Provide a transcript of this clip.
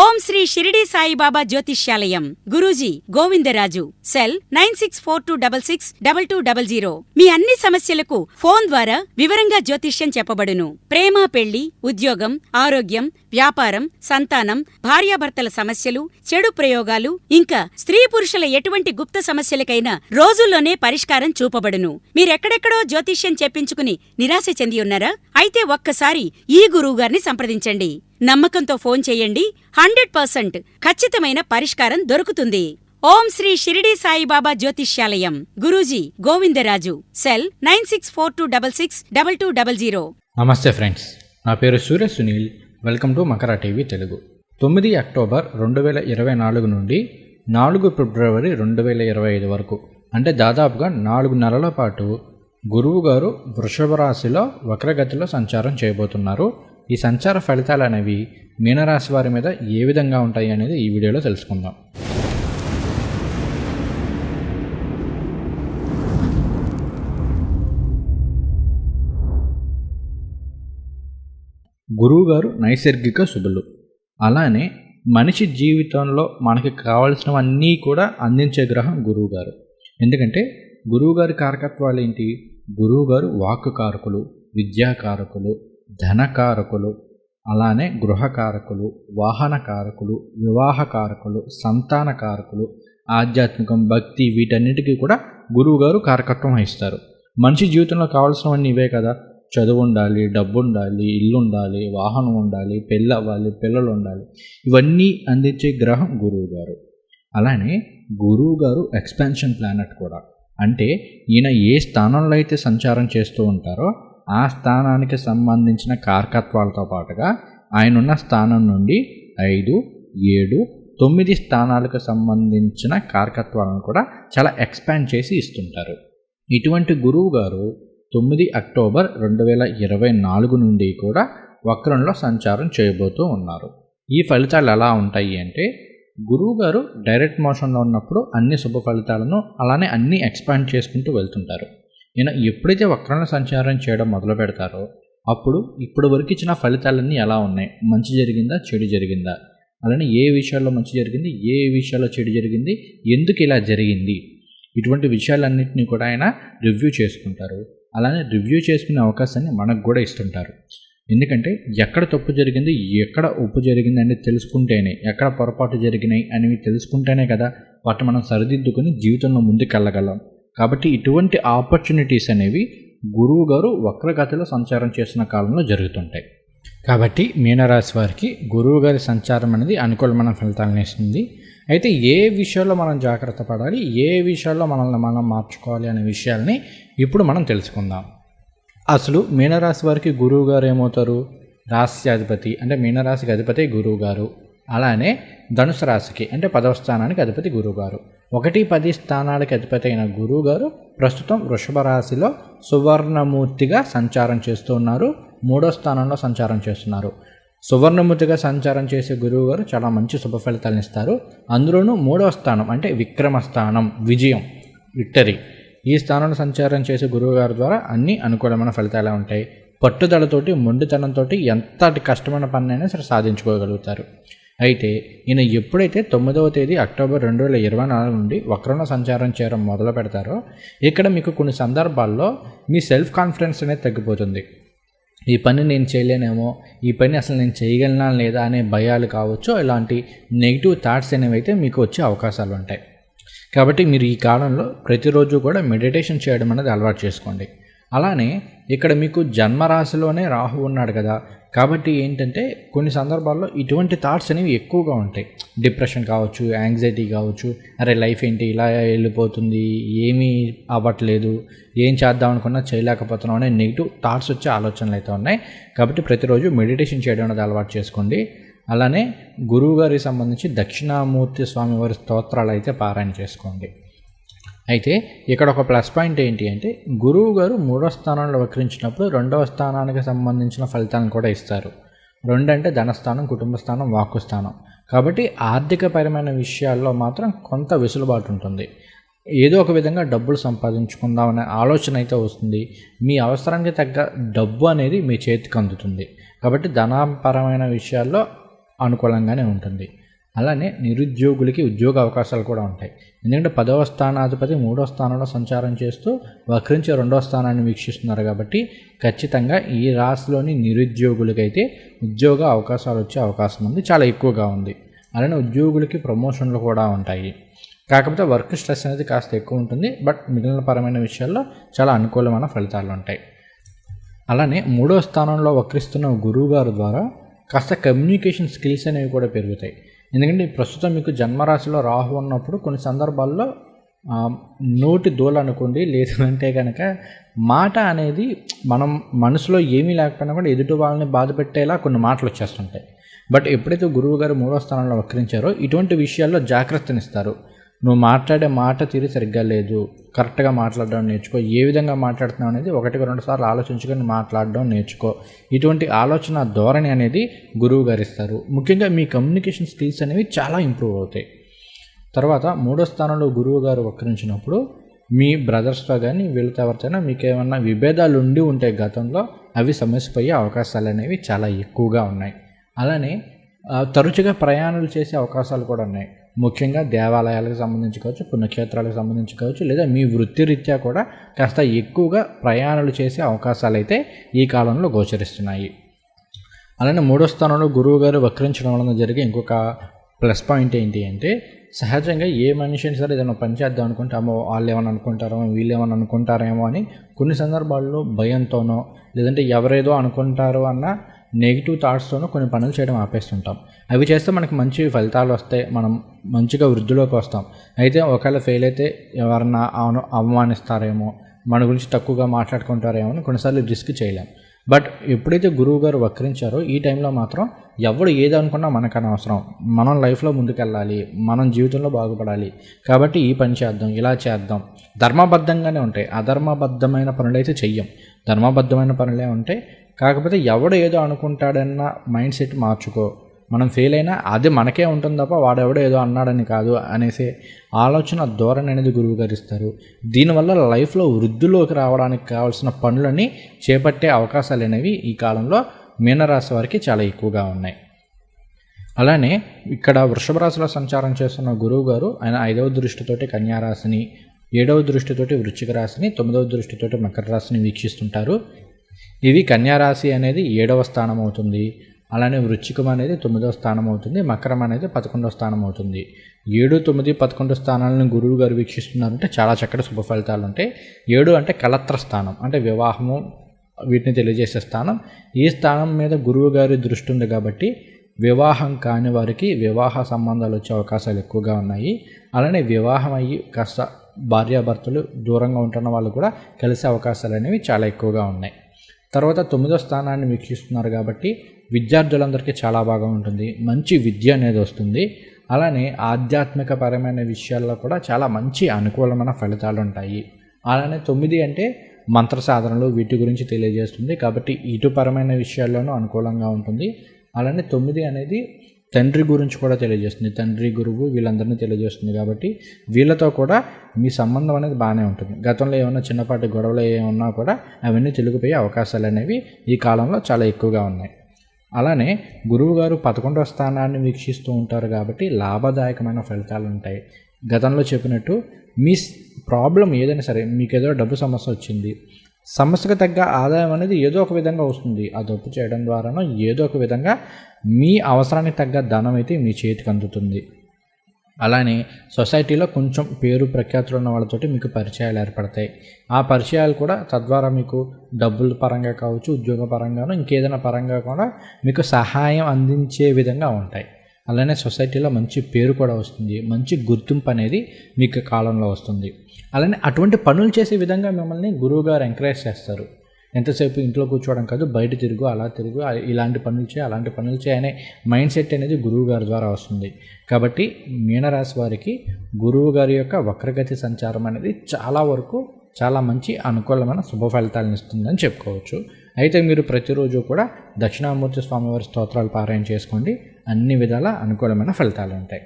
ఓం శ్రీ షిరిడి సాయిబాబా జ్యోతిష్యాలయం. Guruji Govindaraju. Cell nine six four two double six double two double zero. మీ అన్ని సమస్యలకు phone ద్వారా వివరంగా జ్యోతిష్యం చెప్పబడును. ప్రేమ పెళ్ళి ఉద్యోగం ఆరోగ్యం వ్యాపారం సంతానం భార్యాభర్తల సమస్యలు చెడు ప్రయోగాలు ఇంకా స్త్రీ పురుషుల ఎటువంటి గుప్త సమస్యలకైనా రోజుల్లోనే పరిష్కారం చూపబడును. మీరెక్కడెక్కడో జ్యోతిష్యం చెప్పించుకుని నిరాశ చెంది ఉన్నారా? అయితే ఒక్కసారి ఈ గురువుగారిని సంప్రదించండి. నమ్మకంతో ఫోన్ చేయండి. హండ్రెడ్ పర్సెంట్ ఖచ్చితమైన పరిష్కారం దొరుకుతుంది. ఓం శ్రీ షిరిడి సాయిబాబా జ్యోతిష్యాలయం. Guruji Govindaraju. Cell nine six four two double six double two double zero. నమస్తే ఫ్రెండ్స్. నా పేరు Surya Sunil. Welcome to Makara TV Telugu. తొమ్మిది అక్టోబర్ రెండు వేల ఇరవై నాలుగు నుండి నాలుగు ఫిబ్రవరి రెండు వేల ఇరవై ఐదు వరకు. అంటే దాదాపుగా నాలుగు నెలల పాటు గురువు గారు వృషభ రాశిలో వక్రగతిలో సంచారం చేయబోతున్నారు. ఈ సంచార ఫలితాలు అనేవి మీనరాశి వారి మీద ఏ విధంగా ఉంటాయి అనేది ఈ వీడియోలో తెలుసుకుందాం. గురువుగారు నైసర్గిక శుభులు. అలానే మనిషి జీవితంలో మనకి కావలసినవన్నీ కూడా అందించే గ్రహం గురువుగారు. ఎందుకంటే గురువుగారి కారకత్వాలు ఏంటి? గురువుగారు వాక్కు కారకులు విద్యాకారకులు ధనకారకులు అలానే గృహకారకులు వాహన కారకులు వివాహ కారకులు సంతాన కారకులు ఆధ్యాత్మికం భక్తి వీటన్నిటికీ కూడా గురువుగారు కారకత్వం వహిస్తారు. మనిషి జీవితంలో కావాల్సినవన్నీ ఇవే కదా. చదువు ఉండాలి డబ్బు ఉండాలి ఇల్లు ఉండాలి వాహనం ఉండాలి పెళ్ళి అవ్వాలి పిల్లలు ఉండాలి ఇవన్నీ అందించే గ్రహం గురువు గారు అలానే గురువు గారు ఎక్స్పాన్షన్ ప్లానెట్ కూడా. అంటే ఈయన ఏ స్థానంలో అయితే సంచారం చేస్తూ ఉంటారో ఆ స్థానానికి సంబంధించిన కారకత్వాలతో పాటుగా ఆయన ఉన్న స్థానం నుండి ఐదు ఏడు తొమ్మిది స్థానాలకు సంబంధించిన కారకత్వాలను కూడా చాలా ఎక్స్పాండ్ చేసి ఇస్తుంటారు. ఇటువంటి గురువు గారు తొమ్మిది అక్టోబర్ రెండు వేల ఇరవై నాలుగు నుండి కూడా వక్రంలో సంచారం చేయబోతూ ఉన్నారు. ఈ ఫలితాలు ఎలా ఉంటాయి అంటే గురువు గారు డైరెక్ట్ మోషన్లో ఉన్నప్పుడు అన్ని శుభ ఫలితాలను అలానే అన్ని ఎక్స్పాండ్ చేసుకుంటూ వెళ్తుంటారు. ఈయన ఎప్పుడైతే వక్రంలో సంచారం చేయడం మొదలు పెడతారో అప్పుడు ఇప్పటి వరకు ఇచ్చిన ఫలితాలన్నీ ఎలా ఉన్నాయి? మంచి జరిగిందా? చెడు జరిగిందా? అలానే ఏ విషయాల్లో మంచి జరిగింది? ఏ విషయాల్లో చెడు జరిగింది? ఎందుకు ఇలా జరిగింది? ఇటువంటి విషయాలన్నింటినీ కూడా ఆయన రివ్యూ చేసుకుంటారు. అలానే రివ్యూ చేసుకునే అవకాశాన్ని మనకు కూడా ఇస్తుంటారు. ఎందుకంటే ఎక్కడ తప్పు జరిగింది ఎక్కడ ఉప్పు జరిగింది అనేది తెలుసుకుంటేనే ఎక్కడ పొరపాటు జరిగినాయి అనేవి తెలుసుకుంటేనే కదా వాటిని మనం సరిదిద్దుకొని జీవితంలో ముందుకెళ్ళగలం. కాబట్టి ఇటువంటి ఆపర్చునిటీస్ అనేవి గురువు గారు వక్రగతిలో సంచారం చేసిన కాలంలో జరుగుతుంటాయి. కాబట్టి మీనరాశి వారికి గురువు గారి సంచారం అనేది అనుకూలమైన ఫలితాలను ఇస్తుంది. అయితే ఏ విషయాల్లో మనం జాగ్రత్త పడాలి ఏ విషయాల్లో మనల్ని మనం మార్చుకోవాలి అనే విషయాల్ని ఇప్పుడు మనం తెలుసుకుందాం. అసలు మీనరాశి వారికి గురువు గారు ఏమవుతారు? రాశ్యాధిపతి అంటే మీనరాశికి అధిపతి గురువు గారు. అలానే ధనుసు రాశికి అంటే పదవ స్థానానికి అధిపతి గురువుగారు. ఒకటి పది స్థానాలకి అధిపతి అయిన గురువుగారు ప్రస్తుతం వృషభ రాశిలో సువర్ణమూర్తిగా సంచారం చేస్తూ ఉన్నారు. మూడో స్థానంలో సంచారం చేస్తున్నారు. సువర్ణమూర్తిగా సంచారం చేసే గురువు గారు చాలా మంచి శుభ ఫలితాలను ఇస్తారు. అందులోనూ మూడవ స్థానం అంటే విక్రమ స్థానం విజయం విక్టరీ. ఈ స్థానంలో సంచారం చేసే గురువు గారి ద్వారా అన్ని అనుకూలమైన ఫలితాలే ఉంటాయి. పట్టుదలతోటి మొండితనంతో ఎంతటి కష్టమైన పనినైనా సరే సాధించుకోగలుగుతారు. అయితే ఈయన ఎప్పుడైతే తొమ్మిదవ తేదీ అక్టోబర్ రెండు వేల ఇరవై నాలుగు నుండి వక్రణ సంచారం చేయడం మొదలు పెడతారో ఇక్కడ మీకు కొన్ని సందర్భాల్లో మీ సెల్ఫ్ కాన్ఫిడెన్స్ అనేది తగ్గిపోతుంది. ఈ పని నేను చేయలేనేమో ఈ పని అసలు నేను చేయగలనా లేదా అనే భయాలు కావచ్చు ఇలాంటి నెగిటివ్ థాట్స్ అనేవి అయితే మీకు వచ్చే అవకాశాలు ఉంటాయి. కాబట్టి మీరు ఈ కాలంలో ప్రతిరోజు కూడా మెడిటేషన్ చేయడం అనేది అలవాటు చేసుకోండి. అలానే ఇక్కడ మీకు జన్మరాశిలోనే రాహు ఉన్నాడు కదా. కాబట్టి ఏంటంటే కొన్ని సందర్భాల్లో ఇటువంటి థాట్స్ అనేవి ఎక్కువగా ఉంటాయి. డిప్రెషన్ కావచ్చు యాంగ్జైటీ కావచ్చు అరే లైఫ్ ఏంటి ఇలా వెళ్ళిపోతుంది ఏమీ అవ్వట్లేదు ఏం చేద్దాం అనుకున్నా చేయలేకపోతున్నాం అనే నెగిటివ్ థాట్స్ వచ్చే ఆలోచనలు అయితే ఉన్నాయి. కాబట్టి ప్రతిరోజు మెడిటేషన్ చేయడం అనేది అలవాటు చేసుకోండి. అలానే గురువుగారికి సంబంధించి దక్షిణామూర్తి స్వామి వారి స్తోత్రాలు అయితే పారాయణ చేసుకోండి. అయితే ఇక్కడ ఒక ప్లస్ పాయింట్ ఏంటి అంటే గురువు గారు మూడో స్థానంలో వక్రించినప్పుడు రెండవ స్థానానికి సంబంధించిన ఫలితాలను కూడా ఇస్తారు. రెండు అంటే ధనస్థానం కుటుంబ స్థానం వాక్కు స్థానం. కాబట్టి ఆర్థికపరమైన విషయాల్లో మాత్రం కొంత వెసులుబాటు ఉంటుంది. ఏదో ఒక విధంగా డబ్బులు సంపాదించుకుందాం అనే ఆలోచన అయితే వస్తుంది. మీ అవసరానికి తగ్గ డబ్బు అనేది మీ చేతికి అందుతుంది. కాబట్టి ధనపరమైన విషయాల్లో అనుకూలంగానే ఉంటుంది. అలానే నిరుద్యోగులకి ఉద్యోగ అవకాశాలు కూడా ఉంటాయి. ఎందుకంటే పదవ స్థానాధిపతి మూడో స్థానంలో సంచారం చేస్తూ వక్రించి రెండవ స్థానాన్ని వీక్షిస్తున్నారు కాబట్టి ఖచ్చితంగా ఈ రాశిలోని నిరుద్యోగులకైతే ఉద్యోగ అవకాశాలు వచ్చే అవకాశం ఉంది. చాలా ఎక్కువగా ఉంది. అలానే ఉద్యోగులకి ప్రమోషన్లు కూడా ఉంటాయి. కాకపోతే వర్క్ స్ట్రెస్ అనేది కాస్త ఎక్కువ ఉంటుంది. బట్ మిగిలిన పరమైన విషయాల్లో చాలా అనుకూలమైన ఫలితాలు ఉంటాయి. అలానే మూడో స్థానంలో వక్రిస్తున్న గురువు గారు ద్వారా కాస్త కమ్యూనికేషన్ స్కిల్స్ అనేవి కూడా పెరుగుతాయి. ఎందుకంటే ప్రస్తుతం మీకు జన్మరాశిలో రాహు ఉన్నప్పుడు కొన్ని సందర్భాల్లో నోటి దూల అనుకోండి లేదంటే కనుక మాట అనేది మనం మనసులో ఏమీ లేకపోయినా కూడా ఎదుటి వాళ్ళని బాధ పెట్టేలా కొన్ని మాటలు వచ్చేస్తుంటాయి. బట్ ఎప్పుడైతే గురువు గారు మూడో స్థానంలో వక్రించారో ఇటువంటి విషయాల్లో జాగ్రత్తనిస్తారు. నువ్వు మాట్లాడే మాట తీరు సరిగ్గా లేదు. కరెక్ట్గా మాట్లాడడం నేర్చుకో. ఏ విధంగా మాట్లాడుతున్నావు అనేది ఒకటికి రెండు సార్లు ఆలోచించుకొని మాట్లాడడం నేర్చుకో. ఇటువంటి ఆలోచన ధోరణి అనేది గురువు గారు ఇస్తారు ముఖ్యంగా మీ కమ్యూనికేషన్ స్కిల్స్ అనేవి చాలా ఇంప్రూవ్ అవుతాయి. తర్వాత మూడో స్థానంలో గురువు గారు వక్రించినప్పుడు మీ బ్రదర్స్తో కానీ వీళ్ళతో ఎవరితోనైనా మీకు ఏమన్నా విభేదాలు ఉండి ఉంటే గతంలో అవి సమస్యపోయే అవకాశాలు అనేవి చాలా ఎక్కువగా ఉన్నాయి. అలానే తరచుగా ప్రయాణాలు చేసే అవకాశాలు కూడా ఉన్నాయి. ముఖ్యంగా దేవాలయాలకు సంబంధించి కావచ్చు పుణ్యక్షేత్రాలకు సంబంధించి కావచ్చు లేదా మీ వృత్తిరీత్యా కూడా కాస్త ఎక్కువగా ప్రయాణాలు చేసే అవకాశాలు అయితే ఈ కాలంలో గోచరిస్తున్నాయి. అలానే మూడో స్థానంలో గురువు గారు వక్రించడం వలన జరిగే ఇంకొక ప్లస్ పాయింట్ ఏంటి అంటే సహజంగా ఏ మనిషి అయినా సరే ఏదైనా పని చేద్దాం అనుకుంటామో వాళ్ళు ఏమైనా అనుకుంటారేమో వీళ్ళు ఏమైనా అనుకుంటారేమో అని కొన్ని సందర్భాల్లో భయంతోనో లేదంటే ఎవరేదో అనుకుంటారో అన్న నెగిటివ్ థాట్స్తోనూ కొన్ని పనులు చేయడం ఆపేస్తుంటాం. అవి చేస్తే మనకి మంచి ఫలితాలు వస్తాయి. మనం మంచిగా వృద్ధిలోకి వస్తాం. అయితే ఒకవేళ ఫెయిల్ అయితే ఎవరన్నా అవును అవమానిస్తారేమో మన గురించి తక్కువగా మాట్లాడుకుంటారేమో అని కొన్నిసార్లు రిస్క్ చేయలేం. బట్ ఎప్పుడైతే గురువు గారు వక్రించారో ఈ టైంలో మాత్రం ఎవడు ఏది అనుకున్నా మనకు అనవసరం మనం లైఫ్లో ముందుకెళ్ళాలి. మనం జీవితంలో బాగుపడాలి. కాబట్టి ఈ పని చేద్దాం ఇలా చేద్దాం. ధర్మబద్ధంగానే ఉంటాయి. అధర్మబద్ధమైన పనులైతే చెయ్యం. ధర్మబద్ధమైన పనులే ఉంటాయి కాకపోతే ఎవడు ఏదో అనుకుంటాడన్న మైండ్ సెట్ మార్చుకో. మనం ఫెయిల్ అయినా అది మనకే ఉంటుంది తప్ప వాడెవడో ఏదో అన్నాడని కాదు అనేసి ఆలోచన ధోరణి అనేది గురువుగారిస్తారు దీనివల్ల లైఫ్లో వృద్ధిలోకి రావడానికి కావాల్సిన పనులని చేపట్టే అవకాశాలు అనేవి ఈ కాలంలో మీనరాశి వారికి చాలా ఎక్కువగా ఉన్నాయి. అలానే ఇక్కడ వృషభ రాశిలో సంచారం చేస్తున్న గురువు గారు ఆయన ఐదవ దృష్టితోటి కన్యారాశిని ఏడవ దృష్టితోటి వృశ్చిక రాశిని తొమ్మిదవ దృష్టితోటి మకర రాశిని వీక్షిస్తుంటారు. ఇవి కన్యారాశి అనేది ఏడవ స్థానం అవుతుంది. అలానే వృశ్చికం అనేది తొమ్మిదవ స్థానం అవుతుంది. మకరం అనేది పదకొండవ స్థానం అవుతుంది. ఏడు తొమ్మిది పదకొండు స్థానాలను గురువు గారు వీక్షిస్తున్నారంటే చాలా చక్కటి శుభ ఫలితాలు ఉంటాయి. ఏడు అంటే కలత్ర స్థానం అంటే వివాహము వీటిని తెలియజేసే స్థానం. ఈ స్థానం మీద గురువు గారి దృష్టి ఉంది కాబట్టి వివాహం కాని వారికి వివాహ సంబంధాలు వచ్చే అవకాశాలు ఎక్కువగా ఉన్నాయి. అలానే వివాహం అయ్యి కాస్త భార్యాభర్తలు దూరంగా ఉంటున్న వాళ్ళు కూడా కలిసే అవకాశాలు అనేవి చాలా ఎక్కువగా ఉన్నాయి. తర్వాత తొమ్మిదో స్థానాన్ని వీక్షిస్తున్నారు కాబట్టి విద్యార్థులందరికీ చాలా బాగా ఉంటుంది. మంచి విద్య అనేది వస్తుంది. అలానే ఆధ్యాత్మిక పరమైన విషయాల్లో కూడా చాలా మంచి అనుకూలమైన ఫలితాలు ఉంటాయి. అలానే తొమ్మిది అంటే మంత్ర సాధనలు వీటి గురించి తెలియజేస్తుంది కాబట్టి ఇటుపరమైన విషయాల్లోనూ అనుకూలంగా ఉంటుంది. అలానే తొమ్మిది అనేది తండ్రి గురించి కూడా తెలియజేస్తుంది. తండ్రి గురువు వీళ్ళందరినీ తెలియజేస్తుంది కాబట్టి వీళ్ళతో కూడా మీ సంబంధం అనేది బాగానే ఉంటుంది. గతంలో ఏమైనా చిన్నపాటి గొడవలు ఏమన్నా కూడా అవన్నీ తెలుగుపోయే అవకాశాలు అనేవి ఈ కాలంలో చాలా ఎక్కువగా ఉన్నాయి. అలానే గురువు గారు పదకొండవ స్థానాన్ని వీక్షిస్తూ ఉంటారు కాబట్టి లాభదాయకమైన ఫలితాలు ఉంటాయి. గతంలో చెప్పినట్టు మీ ప్రాబ్లం ఏదైనా సరే మీకు ఏదో డబ్బు సమస్య వచ్చింది సమస్యకు తగ్గ ఆదాయం అనేది ఏదో ఒక విధంగా వస్తుంది. ఆ తప్పు చేయడం ద్వారానో ఏదో ఒక విధంగా మీ అవసరానికి తగ్గ ధనం అయితే మీ చేతికి అందుతుంది. అలానే సొసైటీలో కొంచెం పేరు ప్రఖ్యాతులు ఉన్న వాళ్ళతోటి మీకు పరిచయాలు ఏర్పడతాయి. ఆ పరిచయాలు కూడా తద్వారా మీకు డబ్బుల పరంగా కావచ్చు ఉద్యోగ పరంగానో ఇంకేదైనా పరంగా కూడా మీకు సహాయం అందించే విధంగా ఉంటాయి. అలానే సొసైటీలో మంచి పేరు కూడా వస్తుంది. మంచి గుర్తింపు అనేది మీకు కాలంలో వస్తుంది. అలానే అటువంటి పనులు చేసే విధంగా మిమ్మల్ని గురువు గారు ఎంకరేజ్ చేస్తారు. ఎంతసేపు ఇంట్లో కూర్చోవడం కాదు బయట తిరుగు అలా తిరుగు ఇలాంటి పనులు చేయి అలాంటి పనులు చేయి అనే మైండ్ సెట్ అనేది గురువు గారి ద్వారా వస్తుంది. కాబట్టి మీనరాశి వారికి గురువు గారి యొక్క వక్రగతి సంచారం అనేది చాలా వరకు చాలా మంచి అనుకూలమైన శుభ ఫలితాలను ఇస్తుందని చెప్పుకోవచ్చు. అయితే మీరు ప్రతిరోజు కూడా దక్షిణామూర్తి స్వామివారి స్తోత్రాలు పారాయణ చేసుకోండి. అన్ని విధాల అనుకూలమైన ఫలితాలు ఉంటాయి.